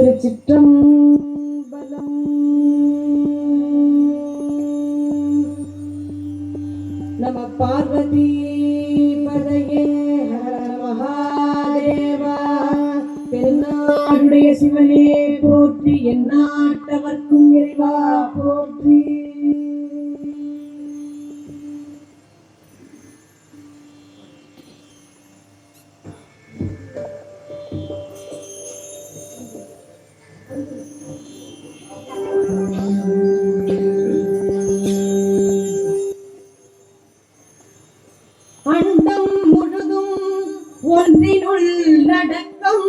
திருச்சிற்றம்பலம். நம பார்வதி பதையே மகாதேவா. பெருநாளுடைய சிவனே போற்றி என் நாட்டவர்க்கும் இறைவா போற்றி. ஒன்றினுள் நடக்கும்.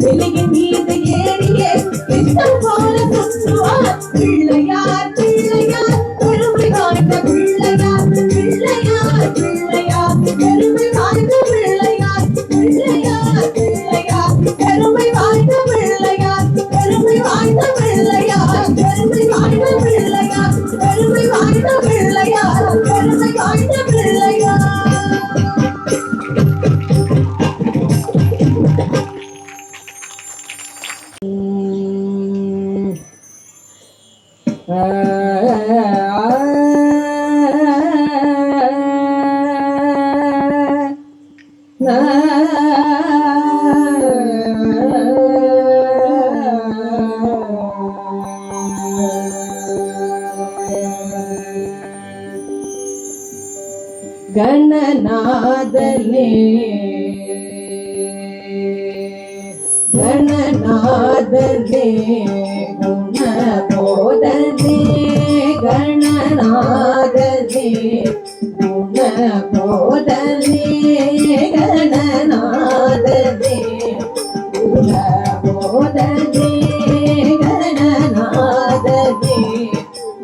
feeling in me. 嗯啊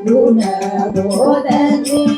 குண போதனே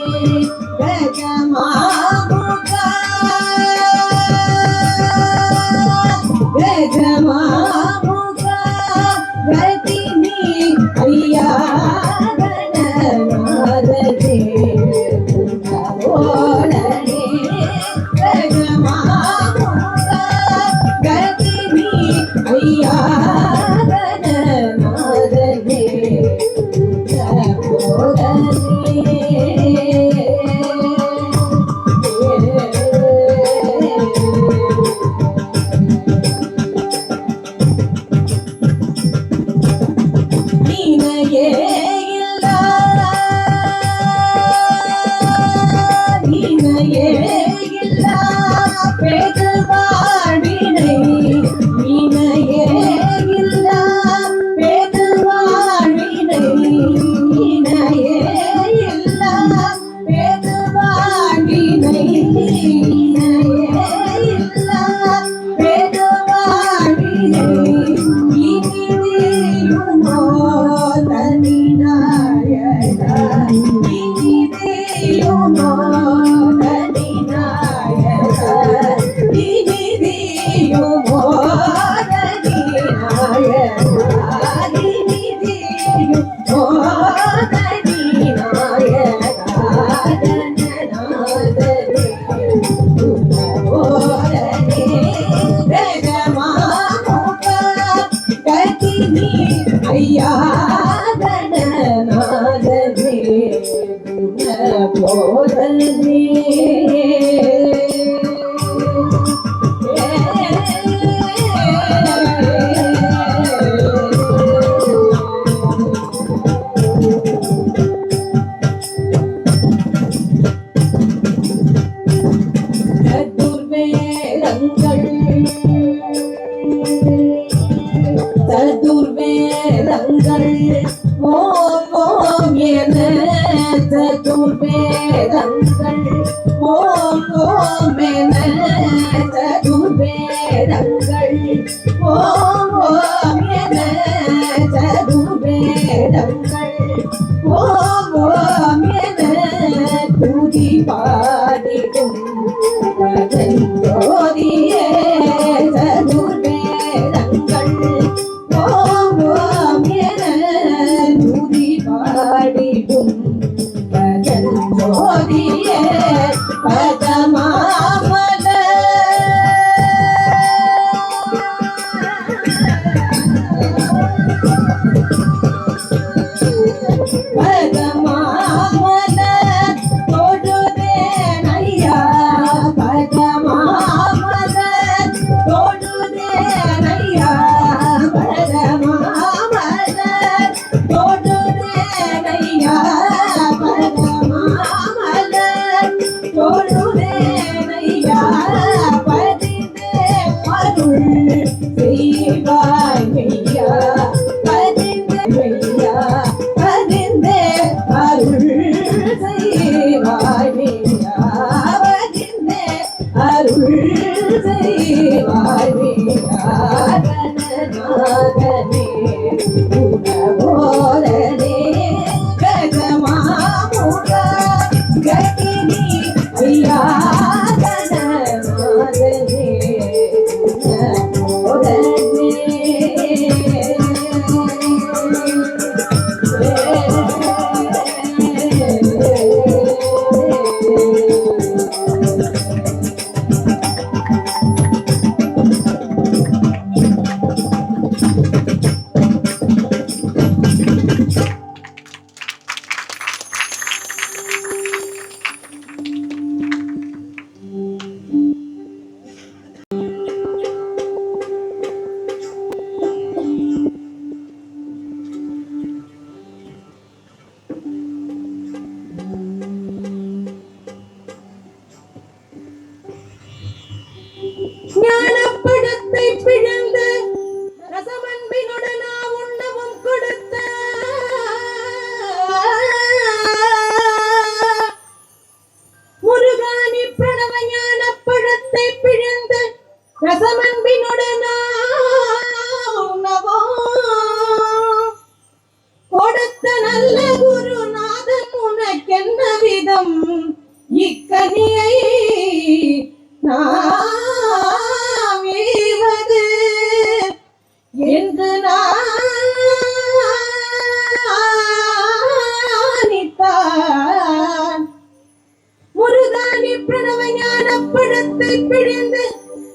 ரசத்தை பிழிந்து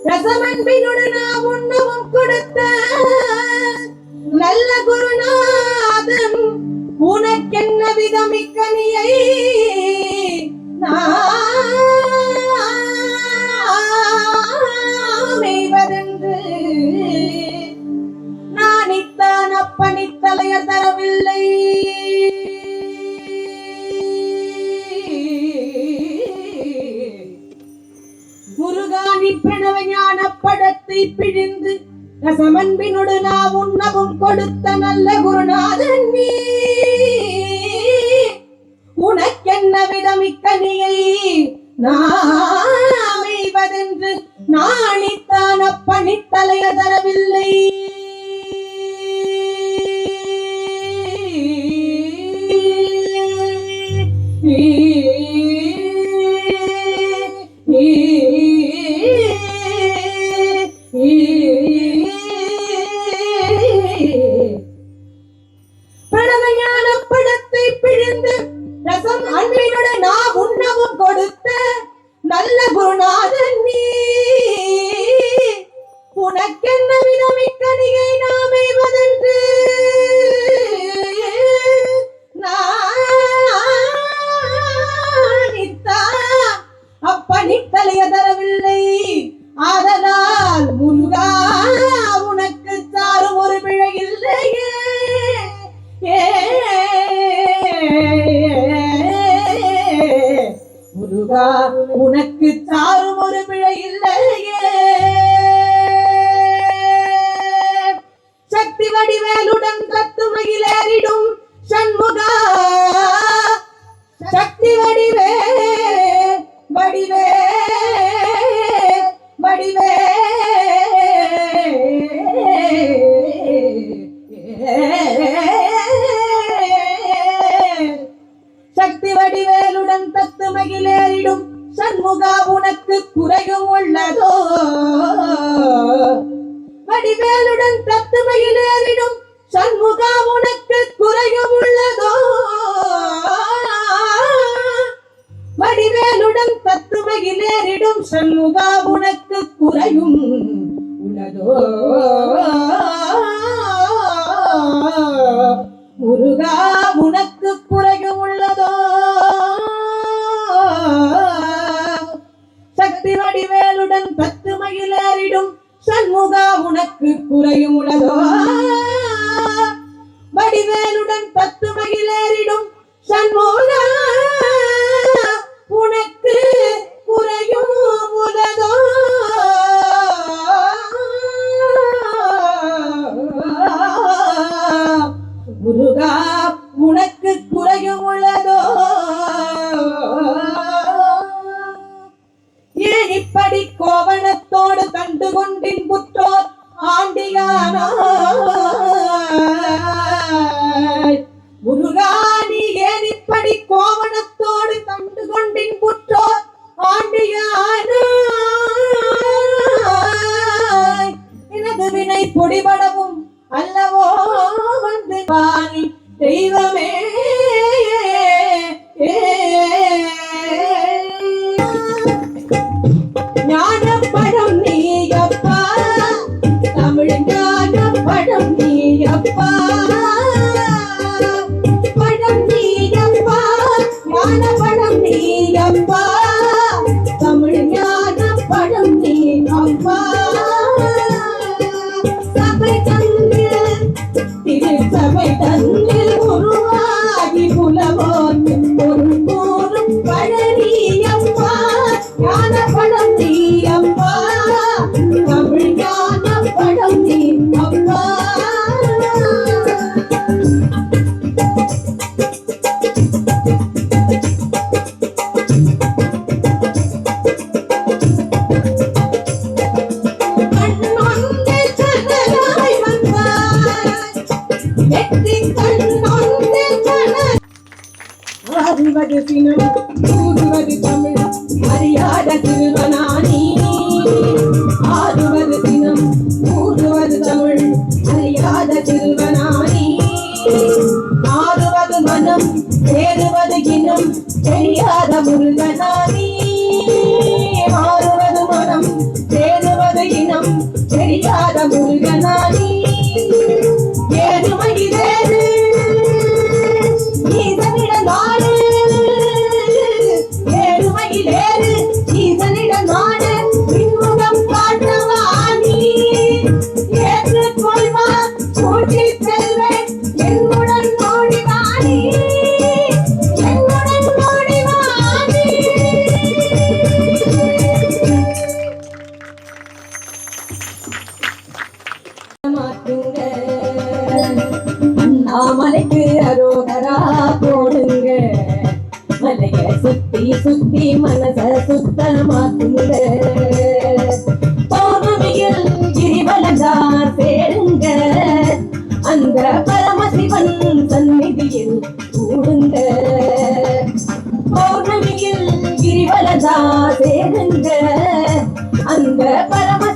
ரசமன்பினுடன் உண்ணவும் கொடுத்த நல்ல குருநாதன் உனக்கென்ன விதமிக்க நீயை நாமெய்வதென்று? நான் இத்தான் அப்பனித்தலையர் தரவில்லை. படத்தை பிழிந்து ரசமன்பினோடு உண்ணவும் கொடுத்த நல்ல குருநாதன் நீ. உனக்கென்ன விதமிக்கனியை நான் அமைவதென்று நாணித்தான பணித்தலைய தரவில்லை hay un ஆறுவது சினம் கூறுவது தமிழ் அறியாத சிறுவனானி ஆறுவது சினம் கூறுவது தமிழ் அறியாத சிறுவனானி ஆறுவது மனம் சேருவது இனம் தெரியாத முருகனானி. para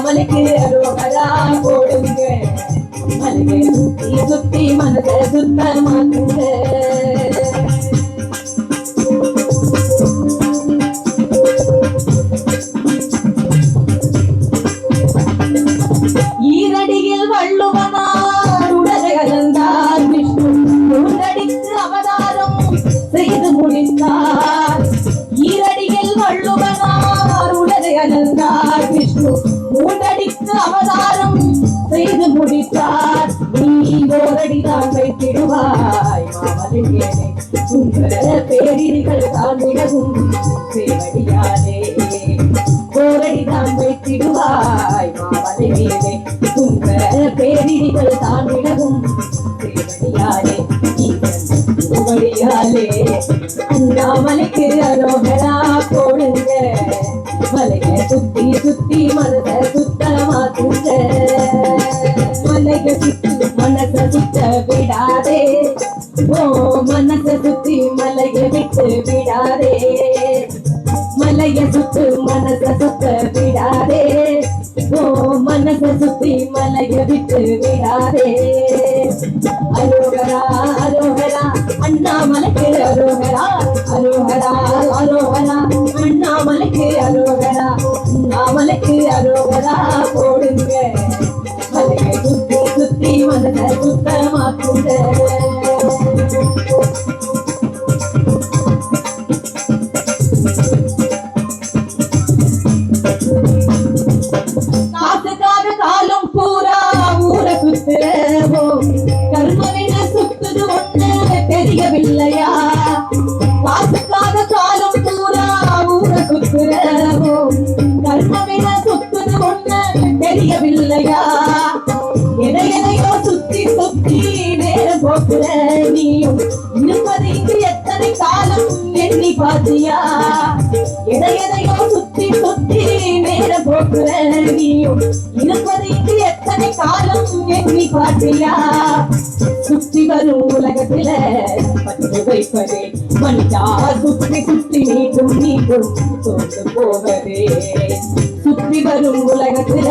அண்ணாமலைக்கு அரோகரா போடுங்க. மலையை சுத்தி சுத்தி மனதை சுத்தமாக்குங்க. உங்கள் பேரிடிகள் தான் விடவும் சேவடியானே வைத்திடுவாய் மாமலை மேலே. உங்க பேரிடிகள் தான் விடவும் வழியாலே அண்ணாமலைக்கு அரோகரா போடுங்க. மலைய சுத்தி சுத்தி மனத சுத்தமாக்குங்க மலைய சுத்தி மனத சுத்த விட. விடாதே. மலைய சுத்து மனச சுத்த விடாதே. ஓ மனச சுத்தி மலைய விட்டு விடாதே. அரோகரா அரோகரா அண்ணாமலைக்கு அரோகரா. அரோகரா அரோகரா அண்ணாமலைக்கு அரோகரா. அண்ணாமலைக்கு அரோகரா. போடுங்க. மலையை சுத்தி சுத்தி மனச சுத்தமாக்குங்க. எண்ணி சுற்றி வரும் உலகத்தில பற்று வைப்பதே. மனிதா சுற்றி சுற்றி நீக்கும் நீக்கும் தோன்று போவதே. சுற்றி வரும் உலகத்தில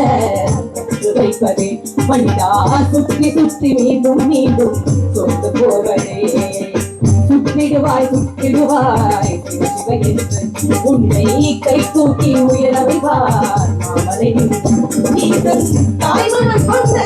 பற்று வைப்பதே. மனிதா சுற்றி சுற்றி மீண்டும் மீண்டும் தோன்று போவதே. சுற்றிடுவாய் சுற்றிடுவாய் உன்னை கை தூக்கி உயர வைப்பார் மாமலை ஈசன் கொண்டு